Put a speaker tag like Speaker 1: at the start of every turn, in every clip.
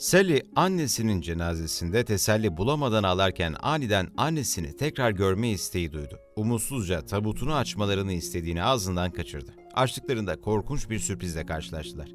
Speaker 1: Sally annesinin cenazesinde teselli bulamadan ağlarken aniden annesini tekrar görme isteği duydu. Umutsuzca tabutunu açmalarını istediğini ağzından kaçırdı. Açtıklarında korkunç bir sürprizle karşılaştılar.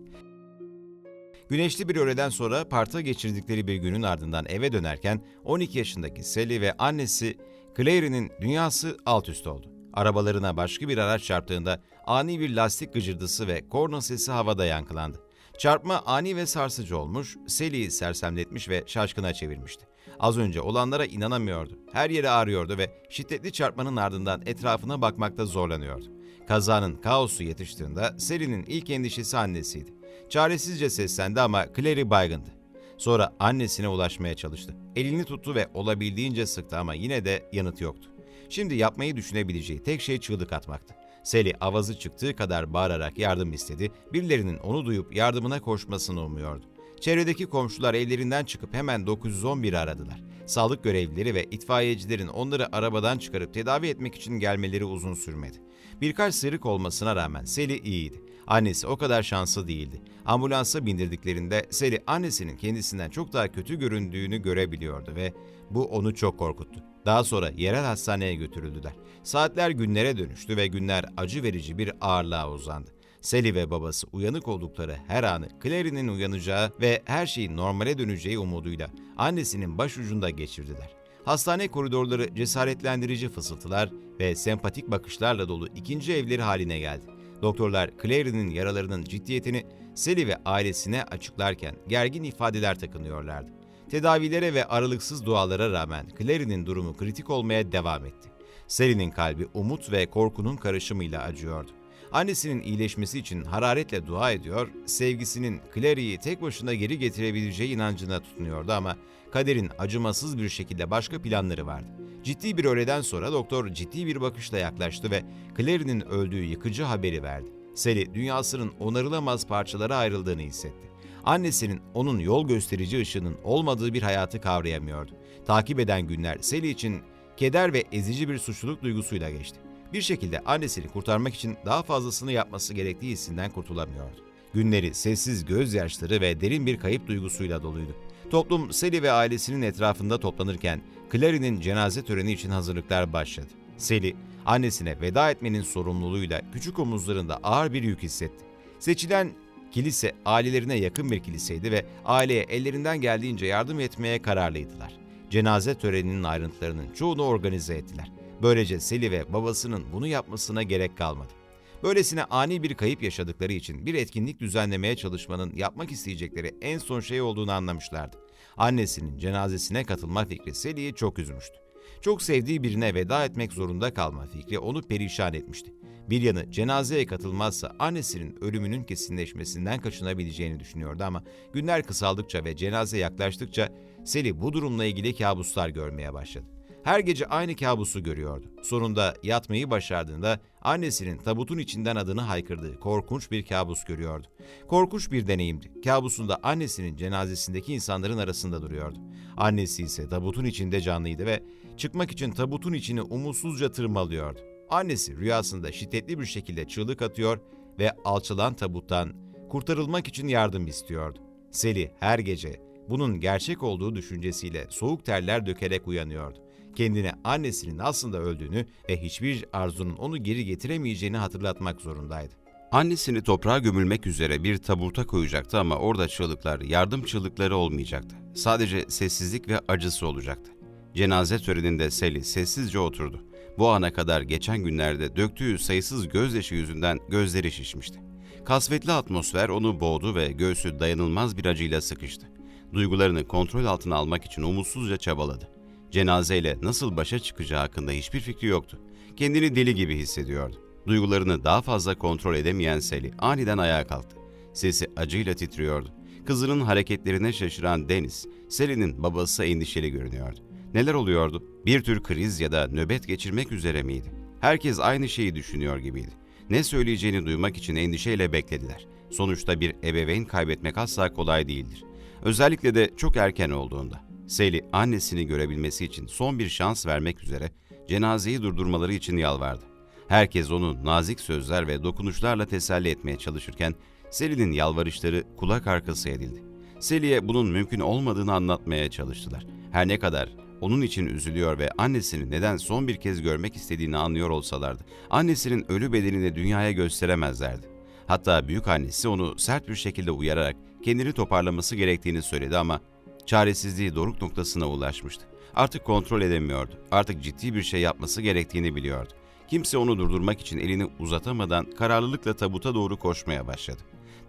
Speaker 1: Güneşli bir öğleden sonra parta geçirdikleri bir günün ardından eve dönerken 12 yaşındaki Sally ve annesi Claire'nin dünyası alt üst oldu. Arabalarına başka bir araç çarptığında ani bir lastik gıcırdısı ve korna sesi havada yankılandı. Çarpma ani ve sarsıcı olmuş, Sally'i sersemletmiş ve şaşkına çevirmişti. Az önce olanlara inanamıyordu. Her yeri ağrıyordu ve şiddetli çarpmanın ardından etrafına bakmakta zorlanıyordu. Kazanın kaosu yetiştiğinde Sally'nin ilk endişesi annesiydi. Çaresizce seslendi ama Clary baygındı. Sonra annesine ulaşmaya çalıştı. Elini tuttu ve olabildiğince sıktı ama yine de yanıt yoktu. Şimdi yapmayı düşünebileceği tek şey çığlık atmaktı. Sally avazı çıktığı kadar bağırarak yardım istedi, birilerinin onu duyup yardımına koşmasını umuyordu. Çevredeki komşular evlerinden çıkıp hemen 911'i aradılar. Sağlık görevlileri ve itfaiyecilerin onları arabadan çıkarıp tedavi etmek için gelmeleri uzun sürmedi. Birkaç sıyrık olmasına rağmen Sally iyiydi. Annesi o kadar şanslı değildi. Ambulansa bindirdiklerinde Sally annesinin kendisinden çok daha kötü göründüğünü görebiliyordu ve bu onu çok korkuttu. Daha sonra yerel hastaneye götürüldüler. Saatler günlere dönüştü ve günler acı verici bir ağırlığa uzandı. Sally ve babası uyanık oldukları her anı Clary'nin uyanacağı ve her şeyin normale döneceği umuduyla annesinin başucunda geçirdiler. Hastane koridorları cesaretlendirici fısıltılar ve sempatik bakışlarla dolu ikinci evleri haline geldi. Doktorlar Clary'nin yaralarının ciddiyetini Sally ve ailesine açıklarken gergin ifadeler takınıyorlardı. Tedavilere ve aralıksız dualara rağmen Clary'nin durumu kritik olmaya devam etti. Sally'nin kalbi umut ve korkunun karışımıyla acıyordu. Annesinin iyileşmesi için hararetle dua ediyor, sevgisinin Clary'yi tek başına geri getirebileceği inancına tutunuyordu ama kaderin acımasız bir şekilde başka planları vardı. Ciddi bir öğleden sonra doktor ciddi bir bakışla yaklaştı ve Clary'nin öldüğü yıkıcı haberi verdi. Sally dünyasının onarılamaz parçalara ayrıldığını hissetti. Annesinin onun yol gösterici ışığının olmadığı bir hayatı kavrayamıyordu. Takip eden günler Sally için keder ve ezici bir suçluluk duygusuyla geçti. Bir şekilde annesini kurtarmak için daha fazlasını yapması gerektiği hissinden kurtulamıyordu. Günleri sessiz gözyaşları ve derin bir kayıp duygusuyla doluydu. Toplum Sally ve ailesinin etrafında toplanırken Clary'nin cenaze töreni için hazırlıklar başladı. Sally, annesine veda etmenin sorumluluğuyla küçük omuzlarında ağır bir yük hissetti. Seçilen kilise ailelerine yakın bir kiliseydi ve aileye ellerinden geldiğince yardım etmeye kararlıydılar. Cenaze töreninin ayrıntılarının çoğunu organize ettiler. Böylece Sally ve babasının bunu yapmasına gerek kalmadı. Böylesine ani bir kayıp yaşadıkları için bir etkinlik düzenlemeye çalışmanın yapmak isteyecekleri en son şey olduğunu anlamışlardı. Annesinin cenazesine katılma fikri Sally'i çok üzmüştü. Çok sevdiği birine veda etmek zorunda kalma fikri onu perişan etmişti. Bir yanı cenazeye katılmazsa annesinin ölümünün kesinleşmesinden kaçınabileceğini düşünüyordu ama günler kısaldıkça ve cenaze yaklaştıkça Sally bu durumla ilgili kabuslar görmeye başladı. Her gece aynı kabusu görüyordu. Sonunda yatmayı başardığında annesinin tabutun içinden adını haykırdığı korkunç bir kabus görüyordu. Korkunç bir deneyimdi. Kabusunda annesinin cenazesindeki insanların arasında duruyordu. Annesi ise tabutun içinde canlıydı ve çıkmak için tabutun içini umutsuzca tırmalıyordu. Annesi rüyasında şiddetli bir şekilde çığlık atıyor ve alçılan tabuttan kurtarılmak için yardım istiyordu. Sally her gece bunun gerçek olduğu düşüncesiyle soğuk terler dökerek uyanıyordu. Kendine annesinin aslında öldüğünü ve hiçbir arzunun onu geri getiremeyeceğini hatırlatmak zorundaydı.
Speaker 2: Annesini toprağa gömülmek üzere bir tabuta koyacaktı ama orada çığlıklar, yardım çığlıkları olmayacaktı. Sadece sessizlik ve acısı olacaktı. Cenaze töreninde Sally sessizce oturdu. Bu ana kadar geçen günlerde döktüğü sayısız gözyaşı yüzünden gözleri şişmişti. Kasvetli atmosfer onu boğdu ve göğsü dayanılmaz bir acıyla sıkıştı. Duygularını kontrol altına almak için umutsuzca çabaladı. Cenazeyle nasıl başa çıkacağı hakkında hiçbir fikri yoktu. Kendini deli gibi hissediyordu. Duygularını daha fazla kontrol edemeyen Sally aniden ayağa kalktı. Sesi acıyla titriyordu. Kızının hareketlerine şaşıran Deniz, Sally'nin babası endişeli görünüyordu. Neler oluyordu? Bir tür kriz ya da nöbet geçirmek üzere miydi? Herkes aynı şeyi düşünüyor gibiydi. Ne söyleyeceğini duymak için endişeyle beklediler. Sonuçta bir ebeveyn kaybetmek asla kolay değildir. Özellikle de çok erken olduğunda. Sally annesini görebilmesi için son bir şans vermek üzere cenazeyi durdurmaları için yalvardı. Herkes onu nazik sözler ve dokunuşlarla teselli etmeye çalışırken Sally'nin yalvarışları kulak arkası edildi. Sally'e bunun mümkün olmadığını anlatmaya çalıştılar. Her ne kadar onun için üzülüyor ve annesini neden son bir kez görmek istediğini anlıyor olsalardı, annesinin ölü bedenini dünyaya gösteremezlerdi. Hatta büyük annesi onu sert bir şekilde uyararak kendini toparlaması gerektiğini söyledi ama çaresizliği doruk noktasına ulaşmıştı. Artık kontrol edemiyordu. Artık ciddi bir şey yapması gerektiğini biliyordu. Kimse onu durdurmak için elini uzatamadan kararlılıkla tabuta doğru koşmaya başladı.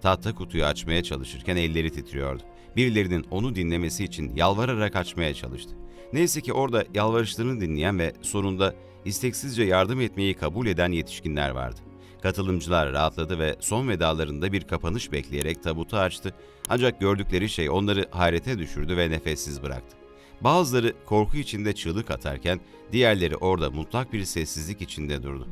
Speaker 2: Tahta kutuyu açmaya çalışırken elleri titriyordu. Birilerinin onu dinlemesi için yalvararak açmaya çalıştı. Neyse ki orada yalvarışlarını dinleyen ve sonunda isteksizce yardım etmeyi kabul eden yetişkinler vardı. Katılımcılar rahatladı ve son vedalarında bir kapanış bekleyerek tabutu açtı. Ancak gördükleri şey onları hayrete düşürdü ve nefessiz bıraktı. Bazıları korku içinde çığlık atarken diğerleri orada mutlak bir sessizlik içinde durdu.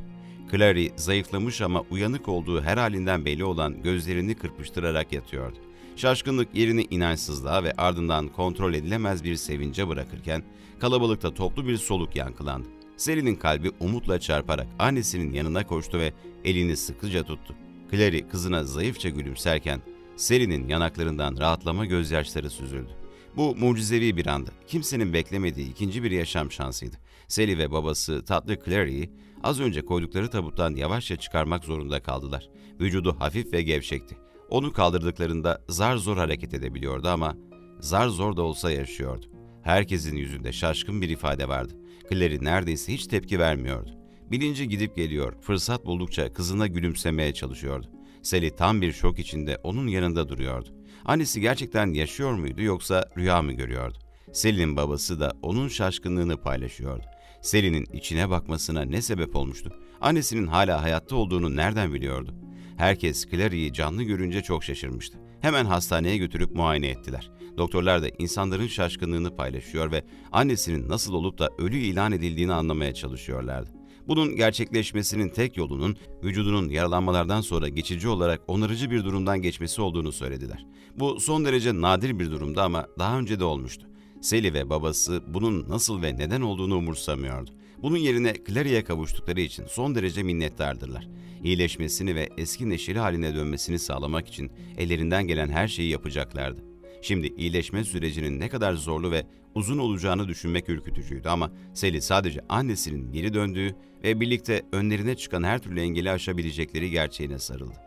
Speaker 2: Clary zayıflamış ama uyanık olduğu her halinden belli olan gözlerini kırpıştırarak yatıyordu. Şaşkınlık yerini inançsızlığa ve ardından kontrol edilemez bir sevince bırakırken kalabalıkta toplu bir soluk yankılandı. Sally'nin kalbi umutla çarparak annesinin yanına koştu ve elini sıkıca tuttu. Clary kızına zayıfça gülümserken Sally'nin yanaklarından rahatlama gözyaşları süzüldü. Bu mucizevi bir andı. Kimsenin beklemediği ikinci bir yaşam şansıydı. Sally ve babası tatlı Clary'i az önce koydukları tabuttan yavaşça çıkarmak zorunda kaldılar. Vücudu hafif ve gevşekti. Onu kaldırdıklarında zar zor hareket edebiliyordu ama zar zor da olsa yaşıyordu. Herkesin yüzünde şaşkın bir ifade vardı. Clary neredeyse hiç tepki vermiyordu. Bilinci gidip geliyor, fırsat buldukça kızına gülümsemeye çalışıyordu. Sally tam bir şok içinde onun yanında duruyordu. Annesi gerçekten yaşıyor muydu yoksa rüya mı görüyordu? Sally'nin babası da onun şaşkınlığını paylaşıyordu. Sally'nin içine bakmasına ne sebep olmuştu? Annesinin hala hayatta olduğunu nereden biliyordu? Herkes Clary'i canlı görünce çok şaşırmıştı. Hemen hastaneye götürüp muayene ettiler. Doktorlar da insanların şaşkınlığını paylaşıyor ve annesinin nasıl olup da ölü ilan edildiğini anlamaya çalışıyorlardı. Bunun gerçekleşmesinin tek yolunun vücudunun yaralanmalardan sonra geçici olarak onarıcı bir durumdan geçmesi olduğunu söylediler. Bu son derece nadir bir durumdu ama daha önce de olmuştu. Sally ve babası bunun nasıl ve neden olduğunu umursamıyordu. Bunun yerine Clary'e kavuştukları için son derece minnettardırlar. İyileşmesini ve eski neşeli haline dönmesini sağlamak için ellerinden gelen her şeyi yapacaklardı. Şimdi iyileşme sürecinin ne kadar zorlu ve uzun olacağını düşünmek ürkütücüydü ama Sally sadece annesinin geri döndüğü ve birlikte önlerine çıkan her türlü engeli aşabilecekleri gerçeğine sarıldı.